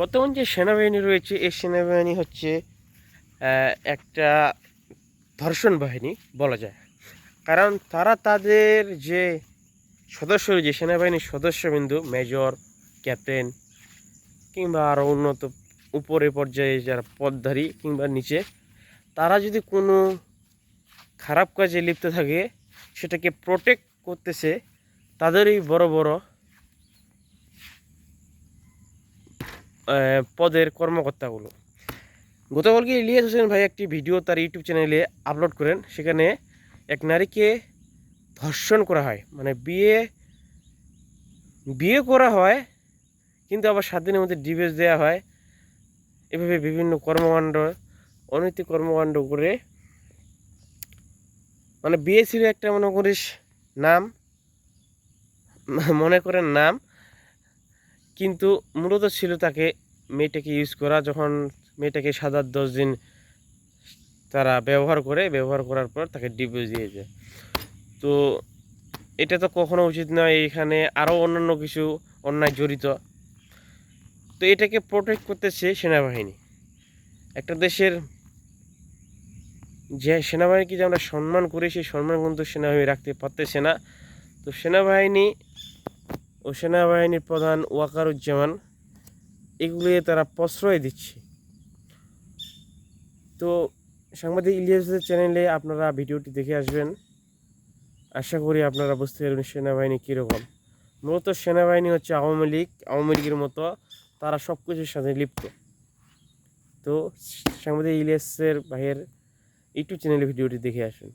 বর্তমান যে সেনাবাহিনী রয়েছে, এই সেনাবাহিনী হচ্ছে একটা ধর্ষণ বাহিনী বলা যায়। কারণ তারা তাদের যে সদস্য, যে সেনাবাহিনীর সদস্যবিন্দু, মেজর, ক্যাপ্টেন কিংবা আরও উন্নত উপরে পর্যায়ে যারা পদধারী কিংবা নিচে, তারা যদি কোনো খারাপ কাজে লিপ্ত থাকে, সেটাকে প্রোটেক্ট করতেছে, তাদেরই বড় বড় পদের কর্মকর্তাগুলো। গতকালকে ইলিয়াস হোসেন ভাই একটি ভিডিও তার ইউটিউব চ্যানেলে আপলোড করেন, সেখানে এক নারীকে ধর্ষণ করা হয়। মানে বিয়ে বিয়ে করা হয়, কিন্তু আবার সাত দিনের মধ্যে ডিভোর্স দেওয়া হয়। এভাবে বিভিন্ন কর্মকাণ্ড, অনৈতিক কর্মকাণ্ড করে মানে বিয়ে ছিল একটা মনে করিস নাম, মনে করেন নাম কিন্তু মূলত ছিল তাকে মেয়েটাকে ইউজ করা, যখন মেয়েটাকে সাত আট দশ দিন তারা ব্যবহার করে, ব্যবহার করার পর তাকে ডিভোর্স দিয়ে যায় তো এটা তো কখনো উচিত নয়, এখানে আরও অন্যান্য কিছু অন্যায় জড়িত। তো এটাকে প্রোটেক্ট করতেছে সেনাবাহিনী। একটা দেশের যে সেনাবাহিনীকে যে আমরা সম্মান করি, সেই সম্মান কিন্তু সেনাবাহিনী রাখতে পারতেছে না। তো সেনাবাহিনী ও সেনাবাহিনীর প্রধান ওয়াকারুজ্জামান এগুলি তারা প্রশ্রয় দিচ্ছে। তো সাংবাদিক ইলিয়াসের চ্যানেলে আপনারা ভিডিওটি দেখে আসবেন। আশা করি আপনারা বুঝতে পারবেন সেনাবাহিনী কীরকম। মূলত সেনাবাহিনী হচ্ছে আওয়ামী লীগ, আওয়ামী লীগের মতো তারা সব কিছুর সাথে লিপ্ত। তো সাংবাদিক ইলিয়াসের ভাইয়ের ইউটিউব চ্যানেলে ভিডিওটি দেখে আসুন।